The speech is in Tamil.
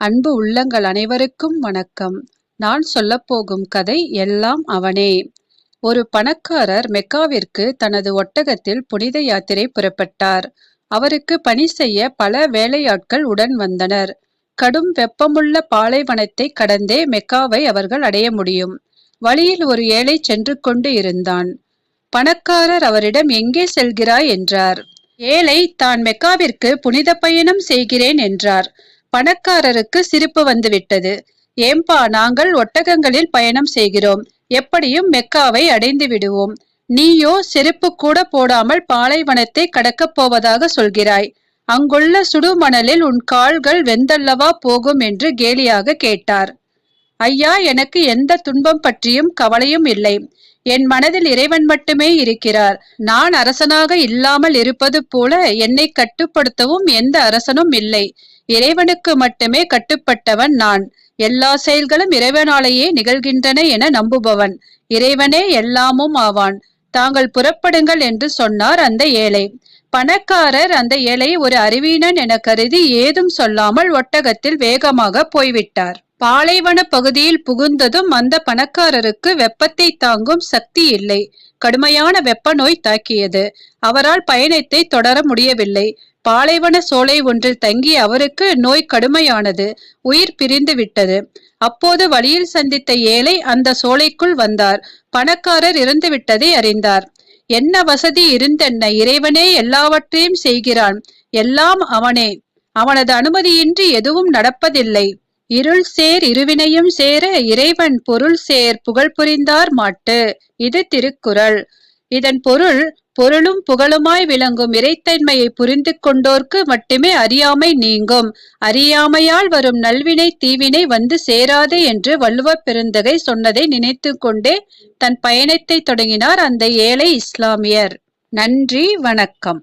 அன்பு உள்ளங்கள் அனைவருக்கும் வணக்கம். நான் சொல்லப்போகும் கதை எல்லாம் அவனே. ஒரு பணக்காரர் மெக்காவிற்கு தனது ஒட்டகத்தில் புனித யாத்திரை புறப்பட்டார். அவருக்கு பணி செய்ய பல வேலையாட்கள் உடன் வந்தனர். கடும் வெப்பமுள்ள பாலைவனத்தை கடந்தே மெக்காவை அவர்கள் அடைய முடியும். வழியில் ஒரு ஏழை சென்று கொண்டு இருந்தான். பணக்காரர் அவரிடம் எங்கே செல்கிறாய்? என்றார். ஏழை தான் மெக்காவிற்கு புனித பயணம் செய்கிறேன் என்றார். பணக்காரருக்கு சிரிப்பு வந்துவிட்டது. ஏம்பா நாங்கள் ஒட்டகங்களில் பயணம் செய்கிறோம். எப்படியும் மெக்காவை அடைந்து விடுவோம். நீயோ செருப்பு கூட போடாமல் பாலைவனத்தை கடக்கப் போவதாக சொல்கிறாய். அங்குள்ள சுடுமணலில் உன் கால்கள் வெந்தல்லவா போகும் என்று கேலியாக கேட்டார். ஐயா எனக்கு எந்த துன்பம் பற்றியும் கவலையும் இல்லை. என் மனதில் இறைவன் மட்டுமே இருக்கிறார். நான் அரசனாக இல்லாமல் இருப்பது போல என்னை கட்டுப்படுத்தவும் எந்த அரசனும் இல்லை. இறைவனுக்கு மட்டுமே கட்டுப்பட்டவன் நான். எல்லா செயல்களும் இறைவனாலேயே நிகழ்கின்றன என நம்புபவன். இறைவனே எல்லாமும் ஆவான். தாங்கள் புறப்படுங்கள் என்று சொன்னார் அந்த ஏழை. பணக்காரர் அந்த ஏழை ஒரு அறிவீனன் என கருதி ஏதும் சொல்லாமல் ஒட்டகத்தில் வேகமாக போய்விட்டார். பாலைவன பகுதியில் புகுந்ததும் அந்த பணக்காரருக்கு வெப்பத்தை தாங்கும் சக்தி இல்லை. கடுமையான வெப்ப நோய் தாக்கியது. அவரால் பயணத்தை தொடர முடியவில்லை. பாலைவன சோலை ஒன்றில் தங்கி அவருக்கு நோய் கடுமையானது. உயிர் பிரிந்து விட்டது. அப்போது வழியில் சந்தித்த ஏழை அந்த சோலைக்குள் வந்தார். பணக்காரர் இறந்து விட்டதை அறிந்தார். என்ன வசதி இருந்தென்ன? இறைவனே எல்லாவற்றையும் செய்கிறான். எல்லாம் அவனே. அவனது அனுமதியின்றி எதுவும் நடப்பதில்லை. இருள் சேர் இருவினையும் சேர இறைவன் பொருள் சேர் புகழ் புரிந்தார் மாட்டு. இது திருக்குறள். இதன் பொருள் பொருளும் புகழுமாய் விளங்கும் இறைத்தன்மையை புரிந்து கொண்டோர்க்கு மட்டுமே அறியாமை நீங்கும். அறியாமையால் வரும் நல்வினை தீவினை வந்து சேராது என்று வள்ளுவ பெருந்தகை சொன்னதை நினைத்து கொண்டே தன் பயணத்தை தொடங்கினார் அந்த ஏழை இஸ்லாமியர். நன்றி வணக்கம்.